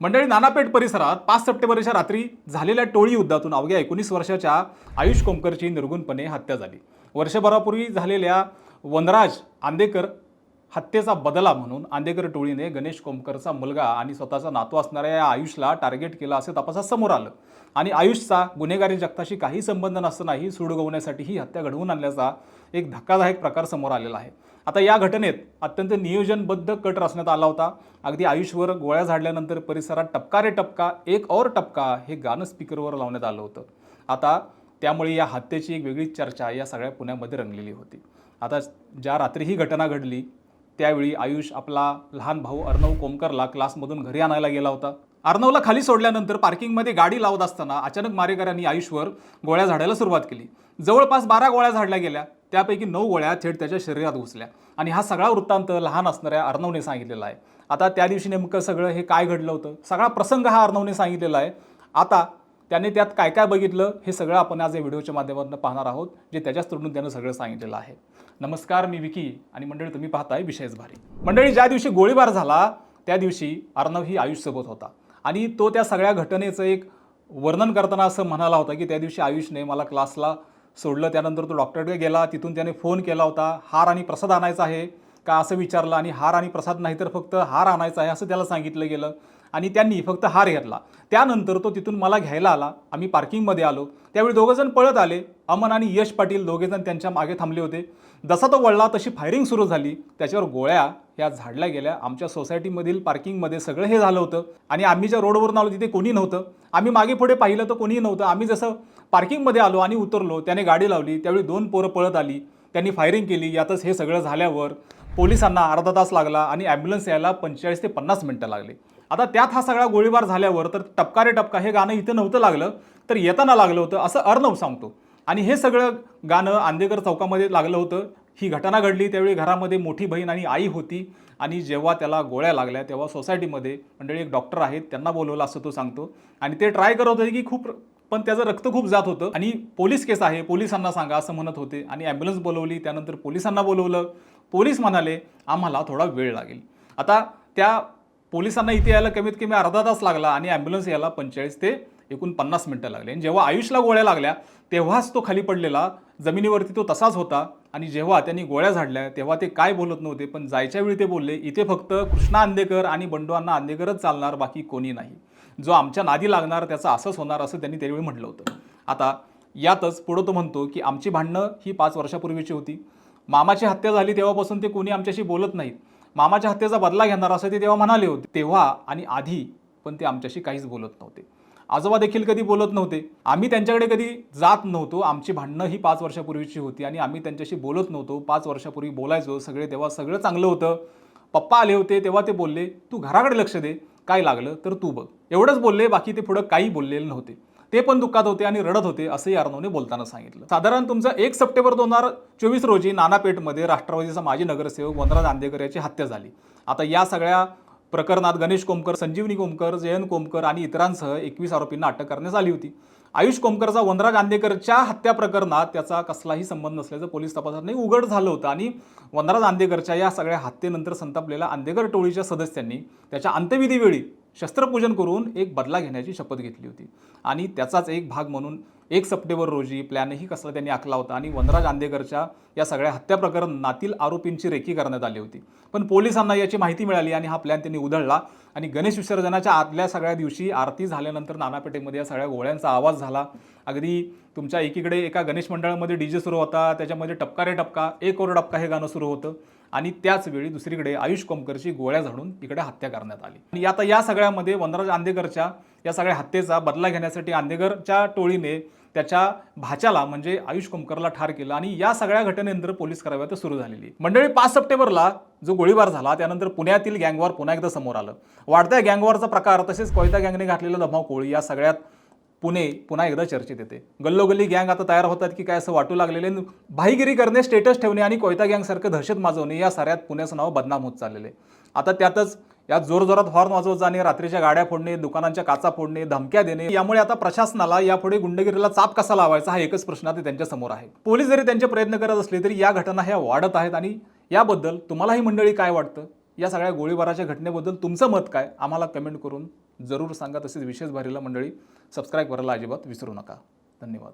मंडळी नानापेठ परिसरात पाच सप्टेंबरच्या रात्री झालेल्या टोळी युद्धातून अवघ्या एकोणीस वर्षाच्या आयुष कोमकरची निर्गुणपणे हत्या झाली. वर्षभरापूर्वी झालेल्या वनराज आंदेकर हत्येचा बदला म्हणून आंदेकर टोळीने गणेश कोमकरचा मुलगा आणि स्वतःचा नातू असणाऱ्या या आयुषला टार्गेट केलं असे तपासात समोर आलं. आणि आयुषचा गुन्हेगारी जगताशी काही संबंध नसतानाही सुडगवण्यासाठी ही हत्या घडवून आणल्याचा एक धक्कादायक प्रकार समोर आलेला आहे. आता या घटनेत अत्यंत नियोजनबद्ध कट रचण्यात आला होता. अगदी आयुषवर गोळ्या झाडल्यानंतर परिसरात टपका रे टपका एक और टपका हे गाणं स्पीकरवर लावण्यात आलं होतं. आता त्यामुळे या हत्येची एक वेगळी चर्चा या सगळ्या पुण्यामध्ये रंगलेली होती. आता ज्या रात्री ही घटना घडली त्यावेळी आयुष आपला लहान भाऊ अर्णव कोमकरला क्लासमधून घरी आणायला गेला होता. अर्णवला खाली सोडल्यानंतर पार्किंगमध्ये गाडी लावत असताना अचानक मारेकऱ्यांनी आयुषवर गोळ्या झाडायला सुरुवात केली. जवळपास बारा गोळ्या झाडल्या गेल्या. त्यापैकी नऊ गोळ्या थेट त्याच्या शरीरात घुसल्या. आणि हा सगळा वृत्तांत लहान असणाऱ्या अर्णवने सांगितलेला आहे. आता त्या दिवशी नेमकं सगळं हे काय घडलं होतं? सगळा प्रसंग हा अर्णवने सांगितलेला आहे. आता त्याने त्यात काय काय बघितलं हे सगळं आपण आज या व्हिडिओच्या माध्यमातून पाहणार आहोत जे त्याच्याच तोंडून त्यानं सगळं सांगितलेलं आहे. नमस्कार मी विकी आणि मंडळी तुम्ही पाहताय विशेष भारी. मंडळी ज्या दिवशी गोळीबार झाला त्या दिवशी अर्णव ही आयुषसोबत होता. आणि तो त्या सगळ्या घटनेचं एक वर्णन करताना असं म्हणाला होता की त्या दिवशी आयुषने मला क्लासला सोडलं. त्यानंतर तो डॉक्टरकडे गेला. तिथून त्याने फोन केला होता हार आणि प्रसाद आणायचा आहे का? असं विचारलं आणि हार आणि प्रसाद नाही तर फक्त हार आणायचा आहे असं त्याला सांगितलं गेलं. आणि त्यांनी फक्त हार घेतला. त्यानंतर तो तिथून मला घ्यायला आला. आम्ही पार्किंगमध्ये आलो. त्यावेळी दोघंजण पळत आले. अमन आणि यश पाटील दोघेजण त्यांच्या मागे थांबले होते. जसा तो वळला तशी फायरिंग सुरू झाली. त्याच्यावर गोळ्या ह्या झाडल्या गेल्या. आमच्या सोसायटीमधील पार्किंगमध्ये सगळं हे झालं होतं. आणि आम्ही ज्या रोडवरून आलो तिथे कोणी नव्हतं. आम्ही मागे पुढे पाहिलं तर कोणीही नव्हतं. आम्ही जसं पार्किंगमध्ये आलो आणि उतरलो त्याने गाडी लावली. त्यावेळी दोन पोरं पळत आली. त्यांनी फायरिंग केली. यातच हे सगळं झाल्यावर पोलिसांना अर्धा तास लागला आणि ॲम्ब्युलन्स यायला पंचेचाळीस ते पन्नास मिनटं लागले. आता त्यात हा सगळा गोळीबार झाल्यावर तर टपका रे टपका हे गाणं इथं नव्हतं लागलं तर येताना लागलं होतं असं अर्णव सांगतो. आणि हे सगळं गाणं आंदेकर चौकामध्ये लागलं होतं. ही घटना घडली. त्यावेळी घरामध्ये मोठी बहीण आणि आई होती. आणि जेव्हा त्याला गोळ्या लागल्या तेव्हा सोसायटीमध्ये मंडळी एक डॉक्टर आहेत. त्यांना बोलवलं असं तो सांगतो. आणि ते ट्राय करत होते की खूप पण त्याचं रक्त खूप जात होतं. आणि पोलीस केस आहे. पोलिसांना सांगा असं म्हणत होते. आणि ॲम्ब्युलन्स बोलवली. त्यानंतर पोलिसांना बोलवलं. पोलीस म्हणाले आम्हाला थोडा वेळ लागेल. आता त्या पोलिसांना इथे यायला कमीत कमी अर्धा तास लागला आणि ॲम्ब्युलन्स यायला पंचेचाळीस ते एकूण पन्नास मिनटं लागले. आणि जेव्हा आयुषला गोळ्या लागल्या तेव्हाच तो खाली पडलेला. जमिनीवरती तो तसाच होता. आणि जेव्हा त्यांनी गोळ्या झाडल्या तेव्हा ते काय बोलत नव्हते पण जायच्या वेळी ते बोलले इथे फक्त कृष्णा आंदेकर आणि बंडू अण्णा आंदेकरच चालणार बाकी कोणी नाही. जो आमच्या नादी लागणार त्याचा असंच होणार असं त्यांनी त्यावेळी म्हटलं होतं. आता यातच पुढं तो म्हणतो की आमची भांडणं ही पाच वर्षापूर्वीची होती. मामाची हत्या झाली तेव्हापासून ते कोणी आमच्याशी बोलत नाहीत. मामाच्या हत्येचा बदला घेणार असं ते तेव्हा म्हणाले होते. तेव्हा आणि आधी पण ते आमच्याशी काहीच बोलत नव्हते. आजोबा देखील कधी बोलत नव्हते. आम्ही त्यांच्याकडे कधी जात नव्हतो. आमची भांडणं ही पाच वर्षापूर्वीची होती आणि आम्ही त्यांच्याशी बोलत नव्हतो. पाच वर्षापूर्वी बोलायचो. सगळे तेव्हा सगळं चांगलं होतं. पप्पा आले होते तेव्हा ते बोलले तू घराकडे लक्ष दे. काय लागलं तर तू बघ. एवढंच बोलले बाकी ते पुढं काही बोललेले नव्हते. ते पण दुःखात होते आणि रडत होते असंही अर्णवने बोलताना सांगितलं. साधारण तुमचं एक सप्टेंबर दोन हजार चोवीस रोजी नानापेठमध्ये राष्ट्रवादीचा माजी नगरसेवक वनराज आंदेकर याची हत्या झाली. आता या सगळ्या प्रकरणात गणेश कोमकर संजीवनी कोमकर जयंत कोमकर आणि इतरांसह एकवीस आरोपींना अटक करण्यात आली होती. आयुष कोमकरचा वनराज गांदेकरच्या हत्या प्रकरणात त्याचा कसलाही संबंध नसल्याचं पोलीस तपासाने उघड झालं होतं आणि वनराज गांदेकरच्या या सगळ्या हत्येनंतर संतापलेल्या आंदेकर टोळीच्या सदस्यांनी त्याच्या अंत्यविधीवेळी शस्त्रपूजन करून एक बदला घेण्याची शपथ घेतली होती. आणि त्याचाच एक भाग म्हणून एक सप्टेंबर रोजी प्लॅनही कसला त्यांनी आखला होता आणि वनराज आंदेकरच्या या सगळ्या हत्या प्रकरणातील आरोपींची रेकी करण्यात आली होती. पण पोलिसांना याची माहिती मिळाली आणि हा प्लॅन त्यांनी उधळला आणि गणेश विसर्जनाच्या आदल्या सगळ्या दिवशी आरती झाल्यानंतर नानापेठेमध्ये या सगळ्या गोळ्यांचा आवाज झाला. अगदी तुमच्या एकीकडे एका गणेश मंडळामध्ये डी जे सुरू होता त्याच्यामध्ये टपका रे टपका एक ओर टपका हे गाणं सुरू होतं आणि त्याचवेळी दुसरीकडे आयुष कोमकरची गोळ्या झाडून इकडे हत्या करण्यात आली. आणि आता या सगळ्यामध्ये वनराज आंदेकरच्या या सगळ्या हत्येचा बदला घेण्यासाठी आंदेकरच्या टोळीने त्याच्या भाच्याला म्हणजे आयुष कोमकरला ठार केलं आणि या सगळ्या घटनेनंतर पोलीस कारवाई तर सुरू झालेली. मंडळी पाच सप्टेंबरला जो गोळीबार झाला त्यानंतर पुण्यातील गँगवार पुन्हा एकदा समोर आलं. वाढत्या गँगवारचा प्रकार तसेच कोयता गँगने घातलेलं दमाव या सगळ्यात पुणे पुन्हा एकदा चर्चेत येते. गल्लोगल्ली गँग आता तयार होतात की काय असं वाटू लागलेले भाईगिरी करणे स्टेटस ठेवणे आणि कोयता गँगसारखं दहशत माजवणे या साऱ्यात पुण्याचं नाव बदनाम होत चाललेले आता त्यातच यात जोरजोरात हॉर्न वाजवत जाणे रात्रीच्या गाड्या फोडणे दुकानांच्या काचा फोडणे धमक्या देणे. यामुळे आता प्रशासनाला यापुढे गुंडगिरीला चाप कसा लावायचा हा एकच प्रश्न आता त्यांच्यासमोर आहे. पोलीस जरी त्यांचे प्रयत्न करत असले तरी या घटना ह्या वाढत आहेत आणि याबद्दल तुम्हाला ही मंडळी काय वाटतं? या सगळ्या गोळीबाराच्या घटनेबद्दल तुमचं मत काय? आम्हाला कमेंट करून जरूर सांगा. तसेच विशेष भारीला मंडळी सबस्क्राईब करायला अजिबात विसरू नका. धन्यवाद.